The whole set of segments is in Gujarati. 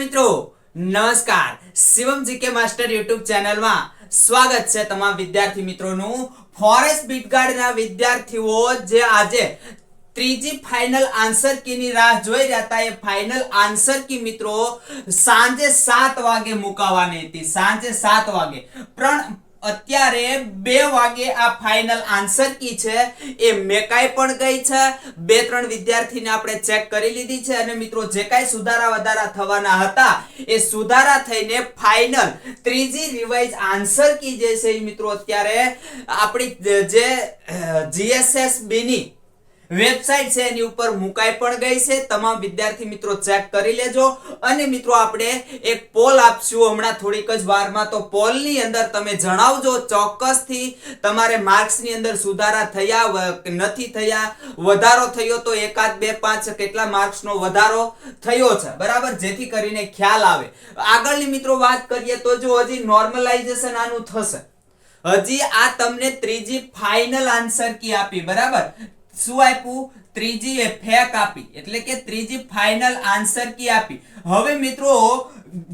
મિત્રો, નમસ્કાર. શિવમ જીકે માસ્ટર યુટ્યુબ ચેનલમાં સ્વાગત છે તમામ વિદ્યાર્થી મિત્રોનું. ફોરેસ્ટ બીટગાર્ડના વિદ્યાર્થીઓ જે આજે ત્રીજી ફાઇનલ આન્સર કીની રાહ જોઈ રહ્યા હતા, એ ફાઇનલ આન્સર કી મિત્રો સાંજે સાત વાગે મુકાવાની હતી. સાંજે સાત વાગે. પણ અત્યારે બે વાગે આ ફાઇનલ આન્સર કી છે. એ મેકાઈ પણ ગઈ છે. બે, ત્રણ વિદ્યાર્થીને આપણે ચેક કરી લીધી છે અને મિત્રો જે કાંઈ સુધારા વધારા થવાના હતા, એ સુધારા થઈને ફાઇનલ ત્રીજી રિવાઇઝ આન્સર કી જે છે મિત્રો અત્યારે આપણી જે જીએસએસની વેબસાઇટ છે, એની ઉપર મુકાઈ પણ ગઈ છે. તમામ વિદ્યાર્થી મિત્રો ચેક કરી લેજો. અને મિત્રો, આપણે એક પોલ આપશું. હમણાં થોડીક જ વારમાં તો પોલની અંદર તમે જણાવજો. ચોક્કસથી તમારે માર્ક્સની અંદર સુધારા થયા નથી થયા, વધારો થયો તો એકાદ, બે, પાંચ કેટલા માર્ક્સનો વધારો થયો છે. બરાબર? જેથી કરીને ખ્યાલ આવે. આગળની મિત્રો વાત કરીએ તો જો હજી નોર્મલાઇઝેશન આનું થશે. હજી આ તમને ત્રીજી ફાઇનલ આન્સર કી આપી. બરાબર? શું આપ્યું? ત્રીજી એ ફેક આપી. એટલે કે ત્રીજી ફાઇનલ આન્સર કી આપી. હવે મિત્રો,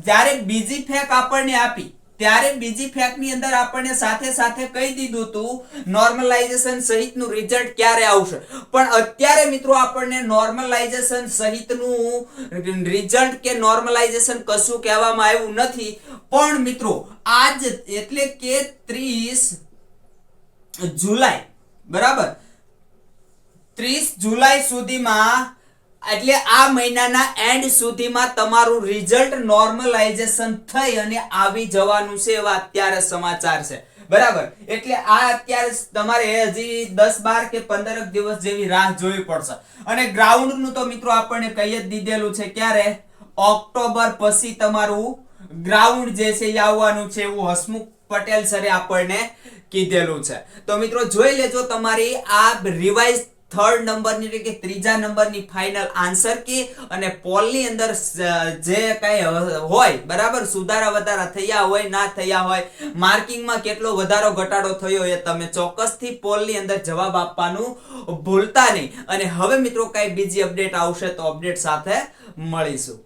જ્યારે બીજી ફેક આપણને આપી, ત્યારે બીજી ફેકની અંદર આપણને સાથે સાથે કહી દીધું હતું નોર્મલાઇઝેશન સહિતનું રિઝલ્ટ ક્યારે આવશે? પણ અત્યારે મિત્રો, આપણને નોર્મલાઇઝેશન સહિતનું રિઝલ્ટ કે નોર્મલાઇઝેશન કશું કહેવામાં આવ્યું નથી. પણ મિત્રો, આજ એટલે કે ત્રીસ જુલાઈ, બરાબર? ત્રીસ જુલાઈ સુધીમાં, એટલે આ મહિનાના એન્ડ સુધીમાં તમારું રિઝલ્ટ નોર્મલાઇઝેશન થઈ અને આવી જવાનું છે એવા અત્યારે સમાચાર છે. બરાબર? એટલે આ અત્યારે તમારે હજી દસ બાર કે પંદર દિવસ જેવી રાહ જોવી પડશે. અને ગ્રાઉન્ડનું તો મિત્રો આપણને કહી જ દીધેલું છે ક્યારે? ઓક્ટોબર પછી તમારું ગ્રાઉન્ડ જે છે એ આવવાનું છે એવું હસમુખ પટેલ સરે આપણને કીધેલું છે. તો મિત્રો જોઈ લેજો તમારી આ રિવાઇઝ થર્ડ નંબરની એટલે કે ત્રીજા નંબરની ફાઇનલ આન્સર કી અને પોલની અંદર જે કાંઈ હોય, બરાબર? સુધારા વધારા થયા હોય, ના થયા હોય, માર્કિંગમાં કેટલો વધારો ઘટાડો થયો એ તમે ચોક્કસથી પોલની અંદર જવાબ આપવાનું ભૂલતા નહીં. અને હવે મિત્રો કાંઈ બીજી અપડેટ આવશે તો અપડેટ સાથે મળીશું.